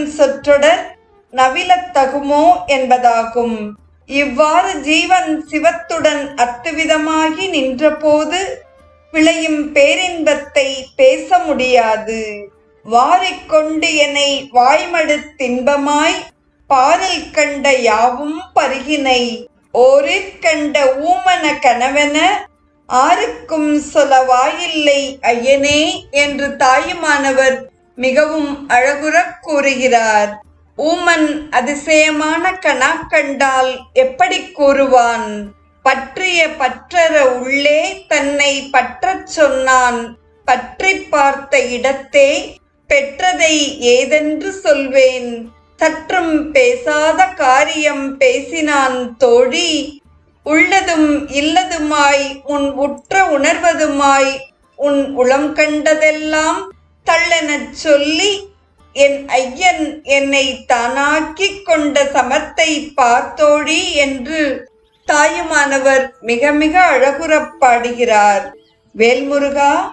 என்னும் சொற்றொடர் நவிலத்தகுமோ என்பதாகும். இவ்வாறு ஜீவன் சிவத்துடன் அத்துவிதமாகி நின்றபோது விளையும் பேரின்பத்தை பேச முடியாது. வாரிக்கொண்டு என்னை வாய்மடுத்தின்பமாய் பாரில் கண்ட யாவும் பருகினை ஓரிற் கண்ட ஊமன கனவென ஆருக்கும் சொல்ல வாயில்லை ஐயனே என்று தாயுமானவர் மிகவும் அழகுறக் கூறுகிறார். ஊமன் அதிசயமான கணா கண்டால் எப்படி கூறுவான்? பற்றிய பற்றற உள்ளே தன்னை பற்றச் சொன்னான். பற்றி பார்த்த இடத்தே பெற்றதை ஏதென்று சொல்வேன். சற்றும் பேசாத காரியம் பேசினான் தோழி. உள்ளதும் இல்லதுமாய் உன் உற்ற உணர்வதுமாய் உன் உளம் கண்டதெல்லாம் தள்ளெனச் சொல்லி என் ஐயன் என்னை தானாக்கிக் கொண்ட சமத்தை பார்த்தோழி என்று தாயுமானவர் மிக மிக அழகுறப் பாடுகிறார். வேல்முருகா